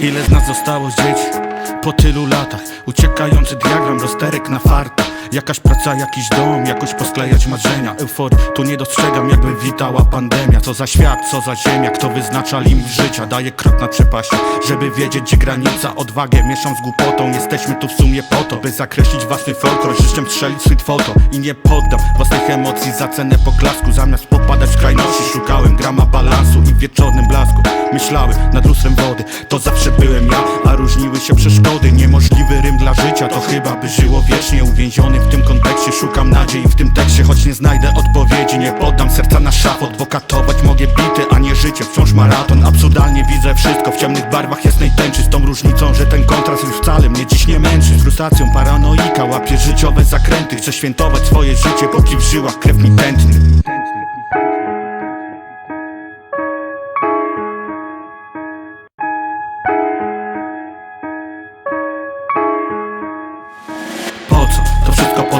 Ile z nas zostało z dzieci? Po tylu latach? Uciekający diagram, rozterek na farta. Jakaś praca, jakiś dom, jakoś posklejać marzenia. Euforii, tu nie dostrzegam jakby witała pandemia. Co za świat, co za ziemia, kto wyznacza limit życia? Daje krok na przepaści, żeby wiedzieć gdzie granica. Odwagę mieszam z głupotą, jesteśmy tu w sumie po to By zakreślić własny folklor, życzem strzelić sweet foto I nie poddam własnych emocji za cenę poklasku. Zamiast popadać w skrajności szukałem grama balansu I wieczornym blasku myślałem nad lustrem wody To zawsze byłem ja, a różniły się przeszkody. Niemożliwy rym dla życia, to chyba by żyło wiecznie. Uwięziony w tym kontekście, szukam nadziei w tym tekście Choć nie znajdę odpowiedzi, nie poddam serca na szafot Bo katować mogę bity, a nie życie, wciąż maraton Absurdalnie widzę wszystko. W ciemnych barwach jasnej tęczy Z tą różnicą, że ten kontrast już wcale mnie dziś nie męczy. Frustracją paranoika łapię życiowe zakręty. Chcę świętować swoje życie, póki w żyłach krew mi tętni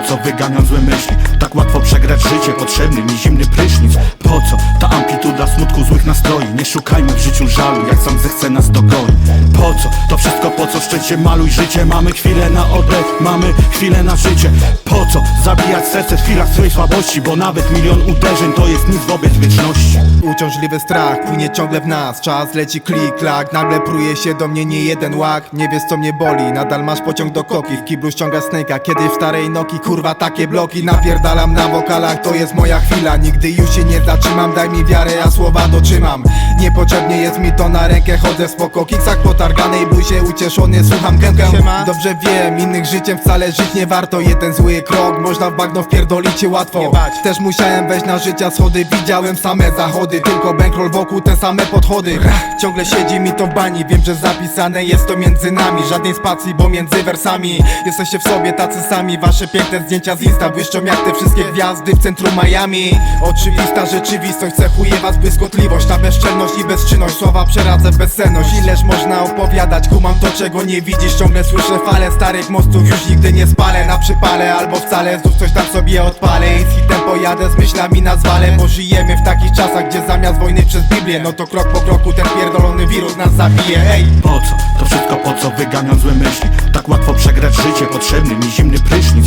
co wyganiam złe myśli Tak łatwo przegrać życie, potrzebny mi zimny prysznic Po co? Ta amplituda smutku, złych nastroi Nie szukajmy w życiu żalu, jak sam zechce nas dogoni Po co? To wszystko po co szczęście maluj życie Mamy chwilę na oddech, mamy chwilę na życie Po co? Zabijać serce w chwilach swojej słabości Bo nawet milion uderzeń to jest nic wobec wieczności Uciążliwy strach płynie ciągle w nas. Czas leci klik, klak Nagle pruje się do mnie nie jeden łak. Nie wiesz co mnie boli, nadal masz pociąg do koki. W kiblu ściąga snejka, kiedyś w starej Noki. Kurwa takie bloki, napierdalam na wokalach. To jest moja chwila, nigdy już się nie zatrzymam. Daj mi wiarę, a słowa dotrzymam Niepotrzebnie jest mi to na rękę Chodzę w spoko, kiksach potarganej bluzie Ucieszony, słucham gęgę Dobrze wiem, innych życiem wcale żyć nie warto. Jeden zły krok, można w bagno wpierdolić się łatwo. Też musiałem wejść na życia schody Widziałem same zachody, tylko bankroll wokół te same podchody. Ciągle siedzi mi to w bani, wiem, że zapisane jest to między nami. Żadnej spacji, bo między wersami. Jesteście w sobie tacy sami, wasze piękne zdjęcia z Insta Błyszczą jak te wszystkie gwiazdy w centrum Miami. Oczywista rzeczywistość cechuje was błyskotliwość Ta bezczelność i bezczynność, słowa przeradzę bezsenność. Ileż można opowiadać, kumam to czego nie widzisz. Ciągle słyszę fale starych mostów, już nigdy nie spalę Na przypale albo wcale, znów coś tam sobie odpalę. I z hitem pojadę z myślami na zwale Bo żyjemy w takich czasach, gdzie zamiast wojny przez Biblię No to krok po kroku ten pierdolony wirus nas zabije, ej! Po co? To wszystko po co? Wyganiam złe myśli. Tak łatwo przegrać życie, potrzebny mi zimny prysznic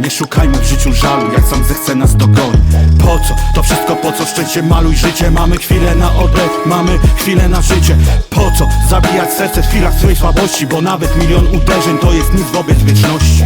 Nie szukajmy w życiu żalu, jak sam zechce nas dogoni Po co? To wszystko po co? Szczęście maluj życie. Mamy chwilę na oddech, mamy chwilę na życie. Po co? Zabijać serce w chwilach swojej słabości? Bo nawet milion uderzeń to jest nic wobec wieczności